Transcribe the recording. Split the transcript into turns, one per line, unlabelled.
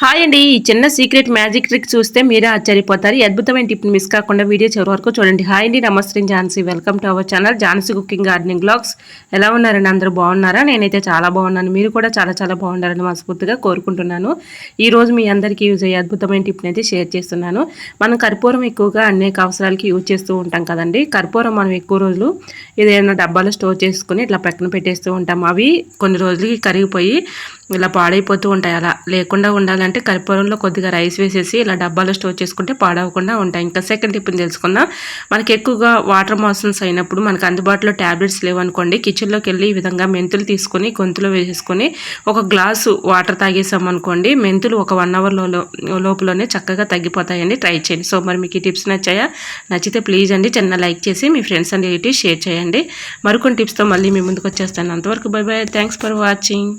Hi అండి. ఈ చిన్న సీక్రెట్ మ్యాజిక్ ట్రిక్ చూస్తే మీరే ఆశ్చర్యపోతారు. ఈ అద్భుతమైన టిప్ మిస్ కాకుండా వీడియో చివరి వరకు చూడండి. హాయ్ అండి నమస్తే Jhansi. Welcome to our channel Jhansi cooking gardening blogs ఎలా ఉన్నారండి? అందరూ బాగున్నారా? నేనైతే చాలా బాగున్నాను. మీరు కూడా చాలా చాలా బాగున్నారని మనస్ఫూర్తిగా కోరుకుంటున్నాను. ఈ రోజు మీ అందరికీ యూజ్ అయ్యే అద్భుతమైన టిప్ని అయితే షేర్ చేస్తున్నాను. మనం కర్పూరం ఎక్కువగా అనేక అవసరాలకి యూజ్ చేస్తూ ఉంటాం కదండి. కర్పూరం మనం ఎక్కువ రోజులు ఏదైనా డబ్బాలో స్టోర్ చేసుకుని ఇట్లా పక్కన పెట్టేస్తూ ఉంటాం. అవి కొన్ని రోజులకి కరిగిపోయి ఇలా పాడైపోతూ ఉంటాయి. అలా లేకుండా ఉండాలి ఏంటంటే కర్పూరంలో కొద్దిగా రైస్ వేసేసి ఇలా డబ్బాలో స్టోర్ చేసుకుంటే పాడవకుండా ఉంటాయి. ఇంకా సెకండ్ టిప్ని తెలుసుకుందాం. మనకి ఎక్కువగా వాటర్ మోషన్స్ అయినప్పుడు మనకు అందుబాటులో ట్యాబ్లెట్స్ లేవనుకోండి కిచెన్లోకి వెళ్ళి ఈ విధంగా మెంతులు తీసుకొని గొంతులో వేసేసుకొని ఒక గ్లాసు వాటర్ తాగేసామనుకోండి మెంతులు ఒక వన్ అవర్ లోపలనే చక్కగా తగ్గిపోతాయండి ట్రై చేయండి. సో మరి మీకు ఈ టిప్స్ నచ్చాయా? నచ్చితే ప్లీజ్ అండి చిన్న లైక్ చేసి మీ ఫ్రెండ్స్ అండ్ రిలేటివ్స్ షేర్ చేయండి. మరికొన్ని టిప్స్తో మళ్ళీ మీ ముందుకు వచ్చేస్తాను. అంతవరకు bye bye thanks for watching